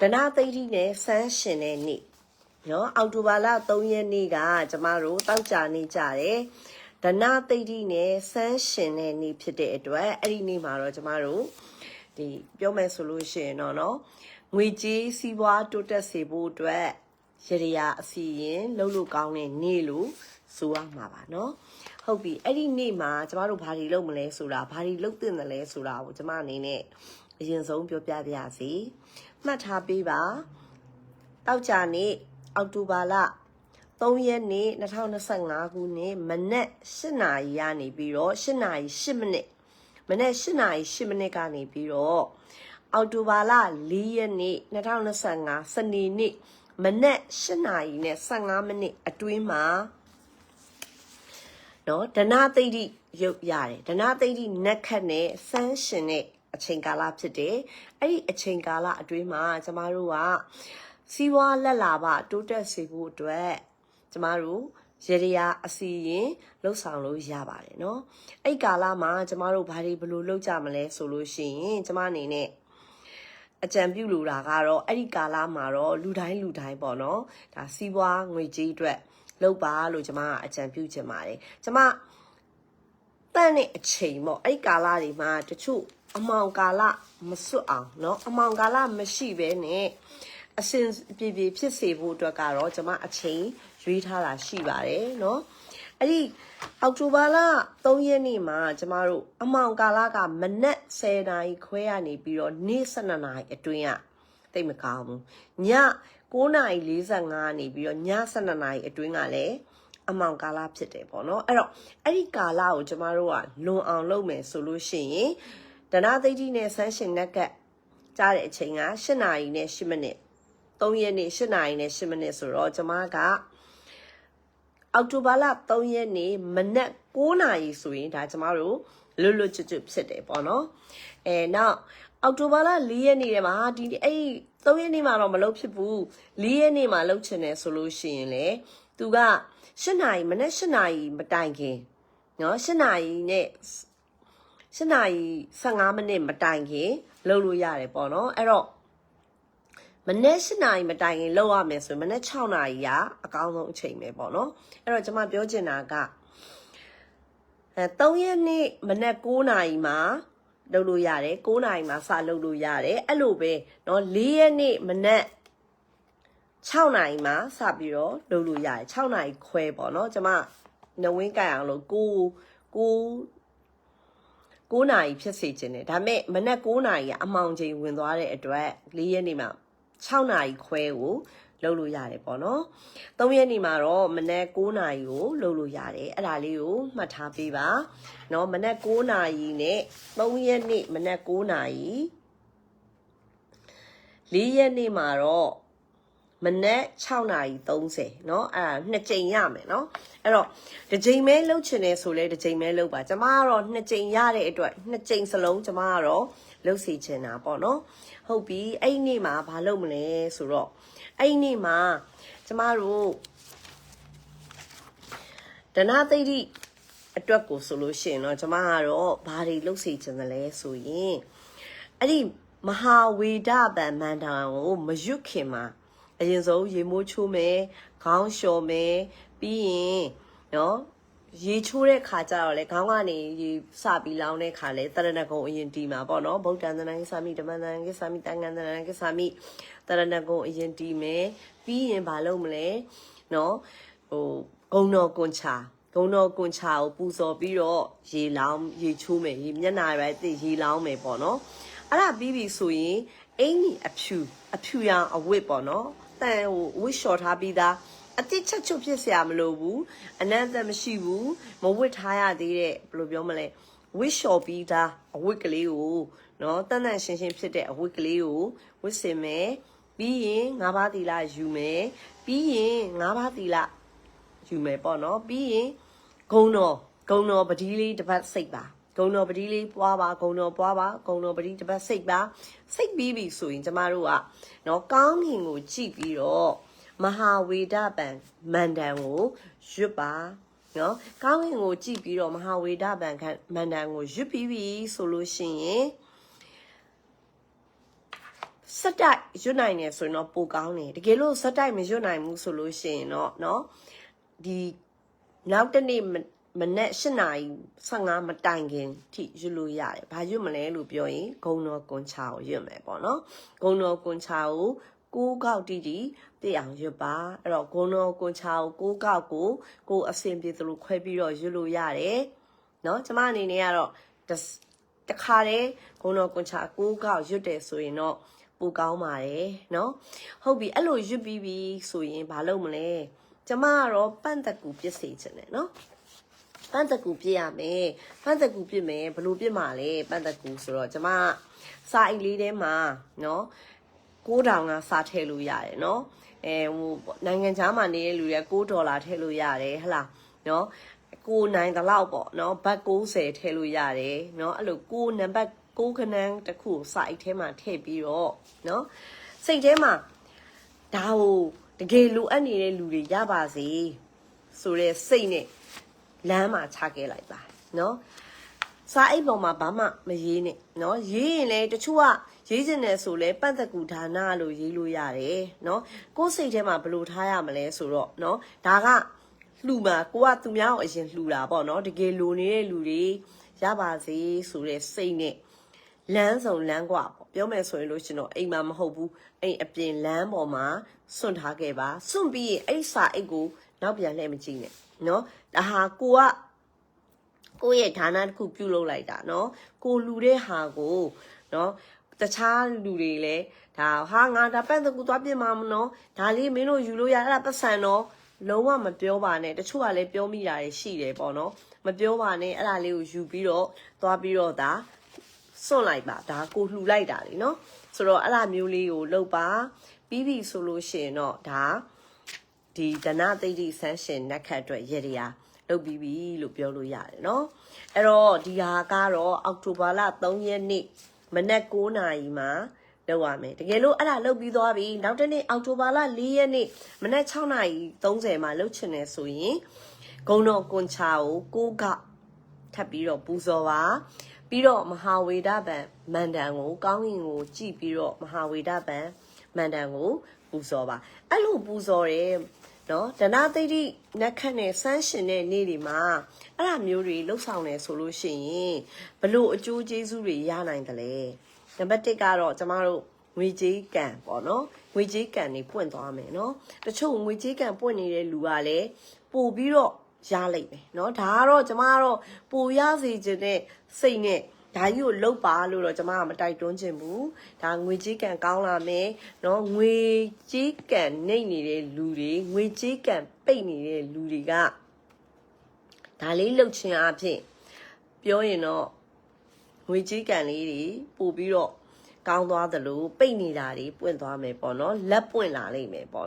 ဒနာသိတိနဲ့ဆန်းရှင်တဲ့နေ့နော်အောက်တိုဘာလ3ရက်နေ့ကကျမတို့တောက်ကြနေကြတယ်ဒနာသိတိနဲ့ဆန်းရှင်တဲ့နေ့ဖြစ်တဲ့အတွက်အဲ့ဒီနေ့မှာတော့ကျမတို့ဒီပြောမယ်ဆိုလို့ရှိရင်တော့နော်ငွေကြေးစီးပွားတိုးတက်စေဖို့အတွက်ရရရာအစီရင်လှုပ်လို့ကောင်းတဲ့နေ့လို့ဆိုရမှာပါနော်ဟုတ်ပြီအဲ့ဒီနေ့မှာကျမတို့ဘာတွေလုပ်မလဲဆိုတာဘာတွေလုပ်သင့်တယ်လဲဆိုတာကိုကျမအနေနဲ့အရင်ဆုံးပြောပြပါရစေ မှတ်ထားပေးပါတောက်ကြနေ့အောက်တိုဘာလ3ရက်နေ့2025ခုနှစ်မနက်8နာရီကနေပြီးတော့8နာရီ10မိနစ်မနက်8နာရီ10မိနစ်ကနေပြီးတော့အောက်တိုဘာလ4ရက်နေ့2025စနေနေ့မနက်8နာရီနဲ့15မိနစ်အတွင်းမှာနော်ဒနာသိတိရုပ်ရတယ်ဒနာသိတိနက်ခတ်နဲ့စမ်းရှင်တဲ့ အချိန်ကာလဖြစ်တယ်အဲ့ဒီအချိန်ကာလအတွင်းမှာကျမတို့ကစီးပွားလက်လာပါတိုးတက်စေဖို့အတွက်ကျမတို့ရေရရာအစီရင်လှုပ်ဆောင်လို့ရပါတယ်เนาะအဲ့ကာလမှာကျမတို့ဘာတွေဘယ်လိုလုပ်ကြမလဲဆိုလို့ရှိရင်ကျမအနေနဲ့အကြံပြုလိုတာကတော့အဲ့ဒီကာလမှာတော့လူတိုင်းလူတိုင်းပေါ့နော်ဒါစီးပွားငွေကြေးအတွက်လုပ်ပါလို့ကျမကအကြံပြုချင်ပါတယ်ကျမတန့်တဲ့အချိန်ပေါ့အဲ့ဒီကာလတွေမှာတချို့ အမောင်ကာလမစွတ်အောင်เนาะအမောင်ကာလမရှိဘဲနဲ့အစင်ပြေပြေဖြစ်စေဖို့အတွက်ကတော့ကျမအချိန်ရွေးထားတာရှိပါတယ်เนาะအဲ့ဒီအောက်တိုဘာလ3ရက်နေ့မှာကျမတို့အမောင်ကာလကမနက်10နာရီခွဲကနေပြီးတော့နေ့12နာရီအတွင်းကတိတ်မကောင်းဘူးည9:45နေပြီးတော့ည12နာရီအတွင်းကလည်းအမောင်ကာလဖြစ်တယ်ပေါ့နော်အဲ့တော့အဲ့ဒီကာလကိုကျမတို့ကလွန်အောင်လုပ်မယ်ဆိုလို့ရှိရင် ဒနာသိတိနဲ့ဆန်းရှင်နက်ကကြားတဲ့အချိန်က8နာရီနဲ့10မိနစ်3ရက်နေ့8နာရီနဲ့10မိနစ်ဆိုတော့ကျမကအောက်တိုဘာလ3ရက်နေ့မနက်9နာရီဆိုရင်ဒါကျမတို့လွတ်လွတ်ကျွတ်ကျွတ်ဖြစ်တယ်ပေါ့နော်အဲနောက်အောက်တိုဘာလ4ရက်နေ့ထဲမှာဒီအဲ့3ရက်နေ့မှာတော့မလုပ်ဖြစ်ဘူး4ရက်နေ့မှာလုပ်ချင်တယ်ဆိုလို့ရှိရင်လေသူက8နာရီမနက်8နာရီမတိုင်ခင်နော်8နာရီနဲ့ 8နာရီ15မိနစ်မတိုင်ခင်လုပ်လို့ရတယ်ပေါ့နော်အဲ့တော့မနေ့၈နာရီမတိုင်ခင်လောက်ရမယ်ဆိုရင်မနေ့6နာရီကအကောင်းဆုံးအချိန်ပဲပေါ့နော်အဲ့တော့ကျွန်မပြောချင်တာကအဲ3ရက်နေ့မနေ့9နာရီမှာလုပ်လို့ရတယ်9နာရီမှာစလုပ်လို့ရတယ်အဲ့လိုပဲเนาะ4ရက်နေ့မနေ့6နာရီမှာစပြီးတော့လုပ်လို့ရတယ်6နာရီခွဲပေါ့เนาะကျွန်မနဝင်းကြိုင်အောင်လို့ကိုကို 9နာရီဖြစ်စေခြင်းတယ်ဒါပေမဲ့မနက်9နာရီကအမောင်ချိန်ဝင်သွားတဲ့အတွက်4ရက်နေ့မှာ6နာရီခွဲကိုလုပ်လို့ရတယ်ပေါ့နော်။3ရက်နေ့မှာတော့မနက်9နာရီကိုလုပ်လို့ရတယ်။အဲ့ဒါလေးကိုမှတ်ထားပေးပါ။နော်မနက်9နာရီနဲ့3ရက်နေ့မနက်9နာရီ4ရက်နေ့မှာတော့ မနက်6နာရီ30เนาะအဲ့ဒါနှစ်ကြိမ်ရမယ်เนาะအဲ့တော့တစ်ကြိမ်ပဲလှုပ်ချင်တယ်ဆိုလဲတစ်ကြိမ်ပဲလှုပ်ပါကျမကတော့နှစ်ကြိမ်ရတဲ့အတွက်နှစ်ကြိမ်စလုံးကျမကတော့လှုပ်စီချင်တာပေါ့เนาะဟုတ်ပြီအဲ့ဒီနေ့မှာဘာလုပ်မလဲဆိုတော့အဲ့ဒီနေ့မှာကျမတို့ဒနာသိတိအတွက်ကိုဆိုလို့ရှိရင်တော့ကျမကတော့ဘာတွေလှုပ်စီချင်တယ်လဲဆိုရင်အဲ့ဒီမဟာဝေဒဗံမန္တန်ကိုမရွတ်ခင်မှာ အရင်ဆုံးရေမိုးချိုးမယ်ခေါင်းလျှော်မယ်ပြီးရင်နော်ရေချိုးတဲ့ခါကျတော့လေခေါင်းကနေရေစပြီးလောင်းတဲ့ခါလေတရဏဂုံအရင်တီးမှာပေါ့နော်ဗုဒ္ဓံသနံကိသမိဓမ္မသံကိသမိတန်ငံသနံကိသမိတရဏဂုံအရင်တီးမယ်ပြီးရင်ဘာလုပ်မလဲနော်ဟိုဂုံတော်ကွန်ချာဂုံတော်ကွန်ချာကိုပူဇော်ပြီးတော့ရေလောင်းရေချိုးမယ်ရေမျက်နှာရိုက်သိရေလောင်းမယ်ပေါ့နော်အဲ့ဒါပြီးပြီဆိုရင်အင်းကြီးအဖြူအဖြူရောင်အဝတ်ပေါ့နော် တန်ဟိုဝစ်လျှော်ထားပြီးသားအတိချက်ချုပ်ဖြစ်เสียမလို့ဘူးအနန္တမရှိဘူးမဝစ်ထားရသေးတဲ့ဘယ်လိုပြောမလဲဝစ်လျှော်ပြီးသားအဝတ်ကလေးကိုနော်တန်တန်ရှင်းရှင်းဖြစ်တဲ့အဝတ်ကလေးကိုဝစ်စင်မယ်ပြီးရင်ငါးပါးသီလယူမယ်ပြီးရင်ငါးပါးသီလယူမယ်ပေါ့နော်ပြီးရင်ဂုံတော်ဂုံတော်ပတိလေးတစ်ပတ်စိတ်ပါ ဂုံတော်ပတိလေးပွားပါဂုံတော်ပွားပါဂုံတော်ပတိတစ်ပတ်စိတ်ပါစိတ်ပြီးပြီဆိုရင်ကျမတို့ကနော်ကောင်းကင်ကိုကြည့်ပြီးတော့မဟာဝေဒပံမန္တန်ကိုရွတ်ပါနော်ကောင်းကင်ကိုကြည့်ပြီးတော့မဟာဝေဒပံမန္တန်ကိုရွတ်ပြီးပြီဆိုလို့ရှိရင် စက်တိုက်ရွတ်နိုင်နေဆိုရင်တော့ပိုကောင်းတယ်တကယ်လို့စက်တိုက်မရွတ်နိုင်ဘူးဆိုလို့ရှိရင်တော့เนาะဒီနောက်တစ်နေ့ မမနေ့၈နာရီ15မတိုင်ခင်ထိရွတ်လို့ရတယ်။ဘာရွတ်မလဲလို့ပြောရင်ဂုံတော်ကွန်ချာကိုရွတ်မယ်ပေါ့နော်။ဂုံတော်ကွန်ချာကိုကိုးကောက်တီတီပြည့်အောင်ရွတ်ပါအဲ့တော့ဂုံတော်ကွန်ချာကိုကိုးကောက်ကိုကိုအစင်ပြေသလိုခွဲပြီးတော့ရွတ်လို့ရတယ်။เนาะကျမအနေနဲ့ကတော့တခါတည်းဂုံတော်ကွန်ချာကိုးကောက်ရွတ်တယ်ဆိုရင်တော့ပိုကောင်းပါတယ်เนาะဟုတ်ပြီအဲ့လိုရွတ်ပြီးပြီဆိုရင်ဘာလုပ်မလဲကျမကတော့ပန့်တက်ကူပြစ်စေချင်တယ်เนาะ ပ န်သက်ကူပြစ်ရမယ်ဖန်သက်ကူပြစ်မယ်ဘလို့ပြစ်မှာလဲဖန်သက်ကူဆိုတော့ကျမစာအိတ်လေးထဲမှာနော်9000ကစာထည့်လို့ရတယ်နော်အဲဟိုနိုင်ငံခြားမှာနေတဲ့လူတွေက6ဒေါ်လာထည့်လို့ရတယ်ဟလားနော်ကိုနိုင်တလောက်ပေါ့နော်ဘတ်60ထည့်လို့ရတယ်နော်အဲ့လိုကိုနံပါတ်6ခန်းတစ်ခုစာအိတ်ထဲမှာထည့်ပြီးတော့နော်စိတ်ထဲမှာဒါဟိုတကယ်လိုအပ်နေတဲ့လူတွေရပါစေဆိုတဲ့စိတ်နဲ့ လမ်းမှာချခဲ့လိုက်ပါနော်စာအိတ်ပေါ်မှာဘာမှမရေးနဲ့နော်ရေးရင်လည်းတချို့ကရေးချင်တယ်ဆိုလဲပန့်တကူဒါနလို့ရေးလို့ရတယ်နော်ကိုယ်စိတ်ထဲမှာဘယ်လိုထားရမလဲဆိုတော့နော်ဒါကလှူမှာကိုကသူများကိုအရင်လှူတာပေါ့နော်တကယ်လိုနေတဲ့လူတွေရပါစေဆိုတဲ့စိတ်နဲ့လမ်းဆောင်လမ်းกว่าပေါ့ပြောမယ်ဆိုရင်လို့ရှင်တော့အိမ်မှာမဟုတ်ဘူးအိမ်အပြင်လမ်းပေါ်မှာစွန့်ထားခဲ့ပါစွန့်ပြီးရင်အဲ့စာအိတ်ကိုနောက်ပြန်လှည့်မကြည့်နဲ့ နော်ဒါဟာကိုကကိုယ့်ရဲ့ဌာနတစ်ခုပြုလုပ်လိုက်တာနော်ကိုလူတဲ့ဟာကိုနော်တခြားလူတွေလည်းဒါဟာငါဒါပန့်တကူသွားပြင်မှာမနော်ဒါလေးမင်းတို့ယူလို့ရအဲ့ဒါပတ်စံတော့လုံးဝမပြောပါနဲ့တချို့ကလည်းပြောမိတာတွေရှိတယ်ပေါ့နော်မပြောပါနဲ့အဲ့ဒါလေးကိုယူပြီးတော့သွားပြီးတော့ဒါစွန့်လိုက်ပါဒါကိုလှူလိုက်တာလေနော်ဆိုတော့အဲ့ဒါမျိုးလေးကိုလုပ်ပါပြီးပြီဆိုလို့ရှိရင်တော့ဒါ ဒီဒနာသိတိဆန်းရှင်နက်ခတ်အတွက်ရေရာလုပ်ပြီးပြီလို့ပြောလို့ရတယ်เนาะအဲ့တော့ဒီဟာကတော့အောက်တိုဘာလ3ရက်နေ့မနက်9နာရီမှာလုပ်ရမယ်တကယ်လို့အဲ့ဒါလုပ်ပြီးသွားပြီနောက်တစ်နေ့အောက်တိုဘာလ4ရက်နေ့မနက်6နာရီ30မှာလုပ်ချင်တယ်ဆိုရင်ဂုံတော်ကွန်ချာကိုကိုကထပ်ပြီးတော့ပူဇော်ပါပြီးတော့မဟာဝေဒဗံမန္တန်ကိုကောင်းကင်ကိုကြည့်ပြီးတော့မဟာဝေဒဗံမန္တန်ကိုပူ ဇော်ပါအဲ့လိုပူဇော်တယ်နော်ဒနာသိတိနက်ခတ်နဲ့စမ်းရှင်တဲ့နေ့တွေမှာအဲ့ဒါမျိုးတွေလှုပ်ဆောင်နေဆိုလို့ရှိရင်ဘလို့အကျိုးကျေးဇူးတွေရနိုင်တယ်လေနံပါတ်1ကတော့ကျမတို့ငွေကြေးကံပေါ့နော်ငွေကြေးကံနေပွင့်သွားမယ်နော်တချို့ငွေကြေးကံပွင့်နေတဲ့လူကလည်းပို့ပြီးတော့ရလိုက်မယ်နော်ဒါကတော့ကျမကတော့ပို့ရစီခြင်းနဲ့စိတ်နဲ့ ဒါကြီးကိုလှုပ်ပါလို့တော့ကျမကမတိုက်တွန်းချင်ဘူးဒါငွေကြီးကန်ကောင်းလာမယ်နော်ငွေကြီးကန်နှိပ်နေတဲ့လူတွေငွေကြီးကန်ပိတ်နေတဲ့လူတွေကဒါလေးလှုပ်ခြင်းအဖြစ်ပြောရင်တော့ငွေကြီးကန်လေးတွေပို့ပြီးတော့ကောင်းသွားသလိုပိတ်နေတာတွေပွင့်သွားမယ်ပေါ့နော်လက်ပွင့်လာလိမ့်မယ်ပေါ့